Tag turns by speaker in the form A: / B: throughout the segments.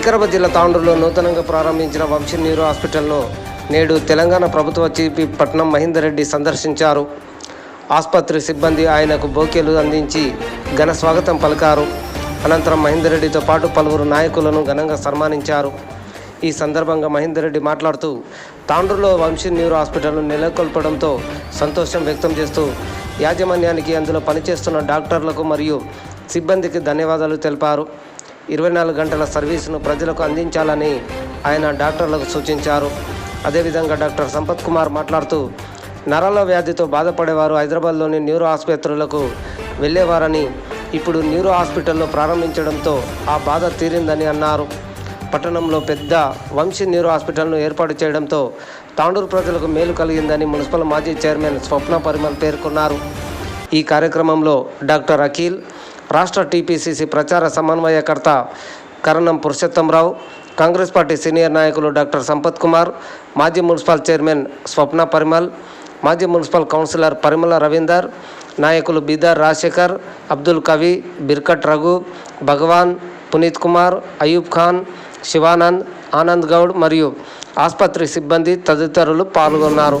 A: వికారాబాద్ జిల్లా తాండూరులో నూతనంగా ప్రారంభించిన వంశీ నీరు హాస్పిటల్లో నేడు తెలంగాణ ప్రభుత్వ చీపీ పట్నం మహేందర్ రెడ్డి సందర్శించారు. ఆసుపత్రి సిబ్బంది ఆయనకు బోకేలు అందించి ఘన స్వాగతం పలికారు. అనంతరం మహేందర్ రెడ్డితో పాటు పలువురు నాయకులను ఘనంగా సన్మానించారు. ఈ సందర్భంగా మహేందర్ రెడ్డి మాట్లాడుతూ తాండ్రులో వంశీ న్యూరో హాస్పిటల్ను నెలకొల్పడంతో సంతోషం వ్యక్తం చేస్తూ యాజమాన్యానికి అందులో పనిచేస్తున్న డాక్టర్లకు మరియు సిబ్బందికి ధన్యవాదాలు తెలిపారు. ఇరవై నాలుగు గంటల సర్వీసును ప్రజలకు అందించాలని ఆయన డాక్టర్లకు సూచించారు. అదేవిధంగా డాక్టర్ సంపత్ కుమార్ మాట్లాడుతూ నరాల వ్యాధితో బాధపడేవారు హైదరాబాద్లోని న్యూరో ఆసుపత్రులకు వెళ్ళేవారని ఇప్పుడు న్యూరో హాస్పిటల్లో ప్రారంభించడంతో ఆ బాధ తీరిందని అన్నారు. పట్టణంలో పెద్ద వంశీ న్యూరో హాస్పిటల్ను ఏర్పాటు చేయడంతో తాండూరు ప్రజలకు మేలు కలిగిందని మున్సిపల్ మాజీ చైర్మన్ స్వప్న పరిమల్ పేర్కొన్నారు. ఈ కార్యక్రమంలో డాక్టర్ అఖిల్ రాష్ట్ర టీపీసీసీ ప్రచార సమన్వయకర్త Karanam Purushottamrao Congress party senior నాయకులు డాక్టర్ సంపత్ కుమార్ మాజీ మున్సిపల్ చైర్మన్ స్వప్న పరిమల్ మాజీ మున్సిపల్ కౌన్సిలర్ పరిమళ రవీందర్ నాయకులు బీదర్ రాజశేఖర్ అబ్దుల్ కవి బిర్కట్ రఘు భగవాన్ పునీత్ కుమార్ అయూబ్ ఖాన్ శివానంద్ ఆనంద్ గౌడ్ మరియు ఆసుపత్రి సిబ్బంది తదితరులు పాల్గొన్నారు.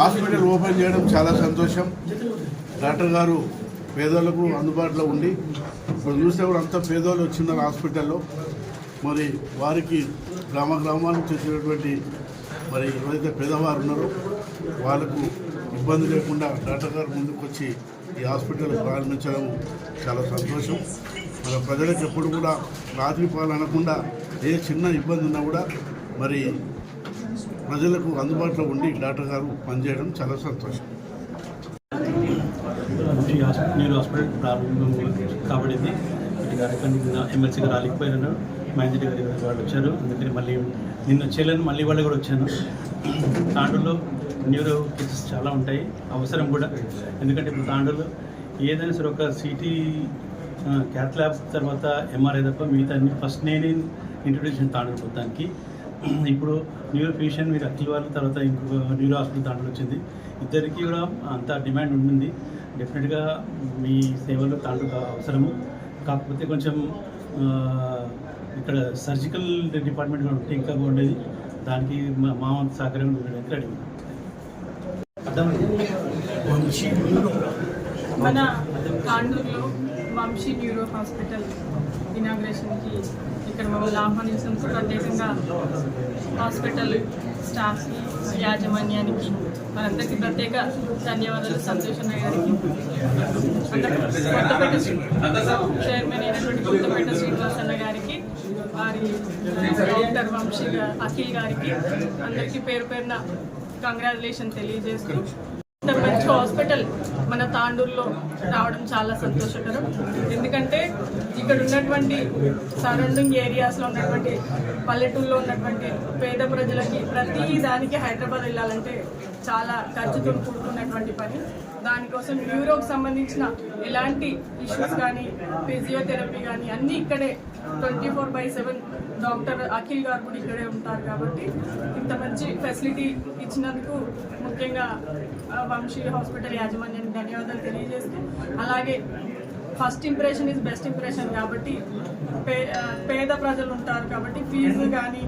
B: హాస్పిటల్ ఓపెన్ చేయడం చాలా సంతోషం. డాక్టర్ గారు పేదోళ్ళకు అందుబాటులో ఉండి ఇప్పుడు చూస్తే కూడా అంత పేదోళ్ళు వచ్చిందని హాస్పిటల్లో. మరి వారికి గ్రామ గ్రామాల నుంచి వచ్చినటువంటి మరి ఎవరైతే పేదవారు ఉన్నారో వాళ్ళకు ఇబ్బంది లేకుండా డాక్టర్ గారు ముందుకు వచ్చి ఈ హాస్పిటల్ ప్రారంభించడం చాలా సంతోషం. ప్రజలకు ఎప్పుడు కూడా రాత్రి పాలనకుండా ఏ చిన్న ఇబ్బంది ఉన్నా కూడా మరి ప్రజలకు అందుబాటులో ఉండి డాక్టర్ గారు పనిచేయడం చాలా సంతోషం.
C: ఈ హాస్పిటల్ హాస్పిటల్ ప్రారంభం కాబడింది. ఇటు కార్యక్రమం నిన్న ఎమ్మెల్సీ గారు రాలేకపోయినారు. మహేంద్ర గారి వాళ్ళు వచ్చారు. అందుకని మళ్ళీ నిన్న వచ్చేయాలని మళ్ళీ వాళ్ళు కూడా వచ్చాను. తాండూలో న్యూరో కేసెస్ చాలా ఉంటాయి. అవసరం కూడా. ఎందుకంటే ఇప్పుడు తాండూరులో ఏదైనా సరే ఒక సిటీ క్యాత్ ల్యాబ్ తర్వాత ఎంఆర్ఐ తప్ప మిగతా అన్ని ఫస్ట్ నేనే ఇంట్రొడ్యూస్ తాండూరు మొత్తానికి. ఇప్పుడు న్యూరో ఫిజిషియన్ మీరు అఖిల్ వాళ్ళ తర్వాత ఇంకో న్యూరో హాస్పిటల్ దాంట్లో వచ్చింది. ఇద్దరికి కూడా అంత డిమాండ్ ఉంటుంది డెఫినెట్గా మీ సేవలు తాండూరు అవసరము. కాకపోతే కొంచెం ఇక్కడ సర్జికల్ డిపార్ట్మెంట్ కూడా ఉంటే ఇంకా బాగుండేది. దానికి మా సహకారం ఉండడానికి రెడీ.
D: మన తాండూరులో వంశీ న్యూరో హాస్పిటల్ ఇనాగ్రేషన్కి ఇక్కడ మమ్మల్ని ఆహ్వానించినందుకు ప్రత్యేకంగా హాస్పిటల్ స్టాఫ్కి యాజమాన్యానికి మనందరికీ ప్రత్యేక ధన్యవాదాలు. సంతోష్ గారికి. కొత్తపేట చైర్మన్ అయినటువంటి కొత్తపేట శ్రీనివాస్ అన్న గారికి వారి డాక్టర్ వంశీ అఖిల్ గారికి అందరికీ పేరు పేరున కంగ్రాచులేషన్ తెలియజేస్తూ మంచి హాస్పిటల్ మన తాండూరులో రావడం చాలా సంతోషకరం. ఎందుకంటే ఇక్కడ ఉన్నటువంటి సరౌండింగ్ ఏరియాస్లో ఉన్నటువంటి పల్లెటూరులో ఉన్నటువంటి పేద ప్రజలకి ప్రతి దానికి హైదరాబాద్ వెళ్ళాలంటే చాలా ఖర్చుతో కూడుకున్నటువంటి పని. దానికోసం యూరోకు సంబంధించిన ఎలాంటి ఇష్యూస్ కానీ ఫిజియోథెరపీ కానీ అన్నీ ఇక్కడే twenty four by seven doctor Akhil garu కూడా ఇక్కడే ఉంటారు కాబట్టి ఇంత మంచి ఫెసిలిటీ ఇచ్చినందుకు ముఖ్యంగా వంశీ హాస్పిటల్ యాజమాన్యానికి ధన్యవాదాలు తెలియజేస్తూ అలాగే first impression is best impression కాబట్టి పే పేద ప్రజలు ఉంటారు కాబట్టి ఫీజు కానీ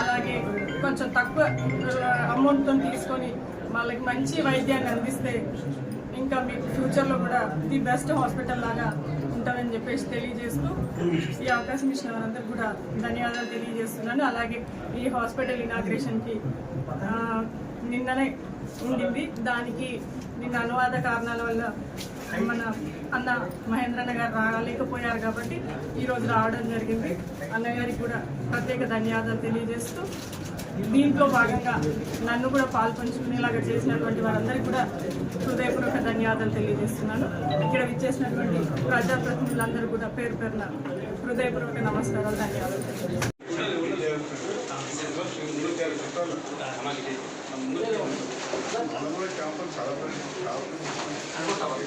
D: అలాగే కొంచెం తక్కువ అమౌంట్తో తీసుకొని వాళ్ళకి మంచి వైద్యాన్ని అందిస్తే ఇంకా మీకు ఫ్యూచర్లో కూడా ది బెస్ట్ హాస్పిటల్ లాగా ఉంటుందని చెప్పేసి తెలియజేస్తూ ఈ అవకాశం ఇచ్చిన వారందరూ కూడా ధన్యవాదాలు తెలియజేస్తున్నాను. అలాగే ఈ హాస్పిటల్ ఇనాగ్రేషన్కి నిన్ననే ఉండింది. దానికి నిన్న అనువాద కారణాల వల్ల మన అన్న మహేంద్రన్న గారు రాలేకపోయారు కాబట్టి ఈరోజు రావడం జరిగింది. అన్నగారికి కూడా ప్రత్యేక ధన్యవాదాలు తెలియజేస్తూ దీంట్లో భాగంగా నన్ను కూడా పాల్పంచుకునేలాగా చేసినటువంటి వారందరికీ కూడా హృదయపూర్వక ధన్యవాదాలు తెలియజేస్తున్నాను. ఇక్కడ విచ్చేసినటువంటి ప్రజాప్రతినిధులందరూ కూడా పేరు పేరున హృదయపూర్వక నమస్కారాలు ధన్యవాదాలు తెలియజేస్తున్నాను.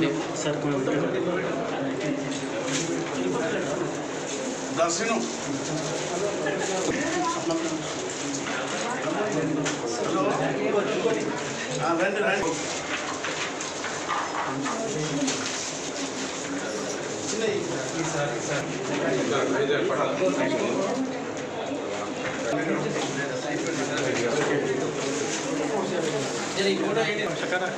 A: రండి.
B: దర్శనం ఆ, రండి రండి
C: సకారా